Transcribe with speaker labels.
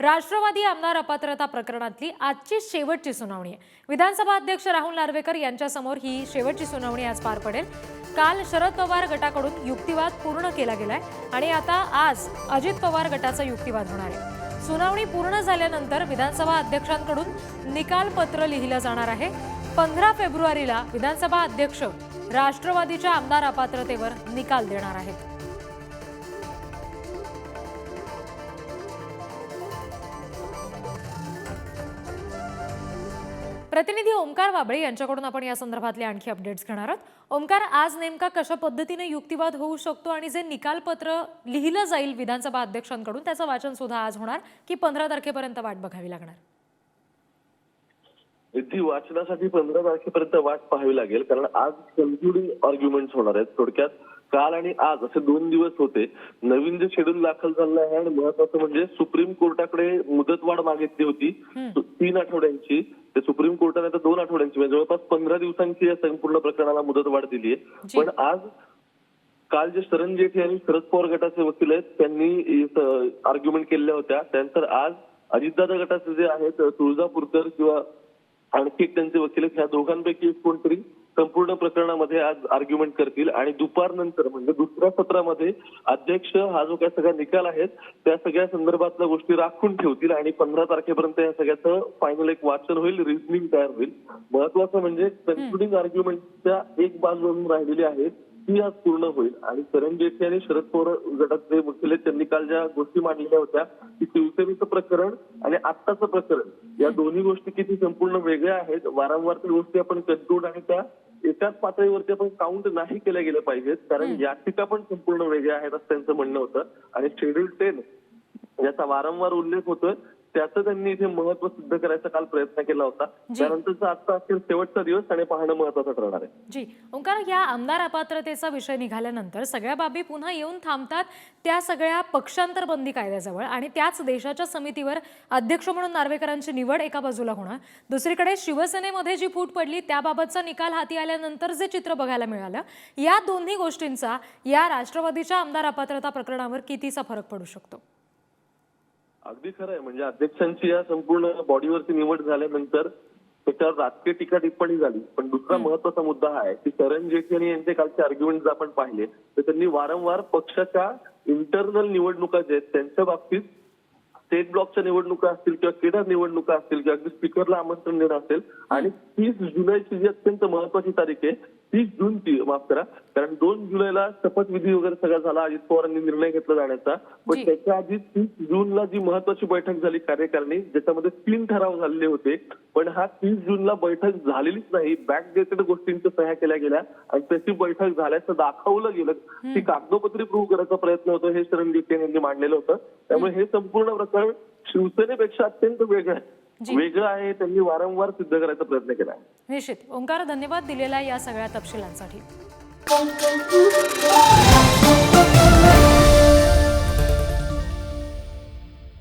Speaker 1: राष्ट्रवादी आमदार अपात्रता प्रकरणातली आजची शेवटची सुनावणी आहे. विधानसभा अध्यक्ष राहुल नार्वेकर यांच्यासमोर ही शेवटची सुनावणी आज पार पडेल. काल शरद पवार गटाकडून युक्तिवाद पूर्ण केला गेलाय आणि आता आज अजित पवार गटाचा युक्तिवाद होणार आहे. सुनावणी पूर्ण झाल्यानंतर विधानसभा अध्यक्षांकडून निकाल पत्र लिहिलं जाणार आहे. पंधरा फेब्रुवारीला विधानसभा अध्यक्ष राष्ट्रवादीच्या आमदार अपात्रतेवर निकाल देणार आहेत. प्रतिनिधी ओमकार वाबळे यांच्याकडून आपण या संदर्भातले आणखी अपडेट्स घेणार आहोत. ओमकार आज नेमका कशा पद्धतीने युक्तिवाद होऊ शकतो आणि जे निकालपत्र लिहिलं जाईल विधानसभा अध्यक्षांकडून त्याचं वाचन सुद्धा आज होणार की पंधरा तारखेपर्यंत वाट बघावी लागणार?
Speaker 2: ती वाचनासाठी पंधरा तारखेपर्यंत वाट पाहावी लागेल कारण आज कन्क्लुडिंग आर्ग्युमेंट्स होणार आहेत थोडक्यात. काल आणि आज असे दोन दिवस होते. नवीन जे शेड्यूल दाखल झालं आहे आणि महत्वाचं म्हणजे सुप्रीम कोर्टाकडे मुदतवाढ मागितली होती. तीन आठवड्यांची. ते सुप्रीम कोर्टाने आता दोन आठवड्यांची म्हणजे जवळपास पंधरा दिवसांची या संपूर्ण प्रकरणाला मुदतवाढ दिली आहे. पण आज काल जे शरण जेठे आणि शरद पवार गटाचे वकील आहेत त्यांनी आर्ग्युमेंट केलेल्या होत्या त्यानंतर आज अजितदादा गटाचे जे आहेत तुळजापूरकर किंवा आणखी एक त्यांचे वकील आहेत ह्या दोघांपैकी कोणतरी संपूर्ण प्रकरणामध्ये आज आर्ग्युमेंट करतील आणि दुपारनंतर म्हणजे दुसऱ्या सत्रामध्ये अध्यक्ष हा जो काही सगळा निकाल आहेत त्या सगळ्या संदर्भातल्या गोष्टी राखून ठेवतील आणि पंधरा तारखेपर्यंत या सगळ्याचं फायनल एक वाचन होईल रिझनिंग तयार होईल. महत्वाचं म्हणजे कन्क्लुडिंग आर्ग्युमेंटच्या एक बाजू राहिलेली आहे ती आज पूर्ण होईल. आणि करण जेटली आणि शरद पवार वकील आहेत त्यांनी काल ज्या गोष्टी मांडलेल्या होत्या की शिवसेनेचं प्रकरण आणि आत्ताचं प्रकरण या दोन्ही गोष्टी किती संपूर्ण वेगळ्या आहेत वारंवार त्या गोष्टी आपण कन्क्लूड आणि त्या एकाच पातळीवरती आपण काउंट नाही केल्या गेल्या पाहिजेत. कारण याचिका पण संपूर्ण वेगळ्या आहेत असं त्यांचं म्हणणं होतं. आणि शेड्यूल टेन याचा वारंवार उल्लेख होतोय. त्याचं त्यांनी इथे महत्त्व सिद्ध करायचा काल प्रयत्न केला होता. त्यानंतरचा आजचा अखेर शेवटचा दिवस आणि पाहणं महत्वाचं ठरणार आहे.
Speaker 1: जी. ओंकार या आमदार अपात्रतेचा विषय निघाल्यानंतर सगळ्या बाबी पुन्हा येऊन थांबतात त्या सगळ्या पक्षांतर बंदी कायद्याजवळ आणि त्याच देशाच्या समितीवर अध्यक्ष म्हणून नार्वेकरांची निवड एका बाजूला होणार. दुसरीकडे शिवसेनेमध्ये जी फूट पडली त्याबाबतचा निकाल हाती आल्यानंतर जे चित्र बघायला मिळालं या दोन्ही गोष्टींचा या राष्ट्रवादीच्या आमदार अपात्रता प्रकरणावर कितीचा फरक पडू शकतो?
Speaker 2: अगदी खरं आहे. म्हणजे अध्यक्षांची या संपूर्ण बॉडीवरची निवड झाल्यानंतर त्याच्यावर राजकीय टीका टिप्पणी झाली. पण दुसरा महत्त्वाचा मुद्दा हा आहे की करण जेटली यांचे कालचे आर्ग्युमेंट जर आपण पाहिले तर त्यांनी वारंवार पक्षाच्या इंटरनल निवडणुका जे आहेत त्यांच्या बाबतीत स्टेट ब्लॉकच्या निवडणुका असतील किंवा केडर निवडणुका असतील किंवा अगदी स्पीकरला आमंत्रण देणं असेल. आणि तीस जुलैची जी अत्यंत महत्वाची तारीख आहे तीस जूनची माफ करा. कारण दोन जुलैला शपथविधी वगैरे सगळा झाला अजित पवारांनी निर्णय घेतला जाण्याचा. पण त्याच्या आधी तीस जूनला जी महत्वाची बैठक झाली कार्यकारिणी ज्याच्यामध्ये तीन ठराव झालेले होते. पण हा तीस जूनला बैठक झालेलीच नाही. बॅकडेटेड गोष्टींच्या सह्या केल्या गेल्या. आणि त्याची बैठक झाल्याचं दाखवलं गेलं. ती कागदोपत्री प्रूव्ह करायचा प्रयत्न होतो हे शरण यांनी मांडलेलं होतं. त्यामुळे हे संपूर्ण प्रकरण शिवसेनेपेक्षा अत्यंत वेगळं आहे. वेगळं आहे त्यांनी वारंवार सिद्ध करायचा प्रयत्न केला.
Speaker 1: निश्चित. ओंकार धन्यवाद दिलेल्या या सगळ्या तपशिलांसाठी.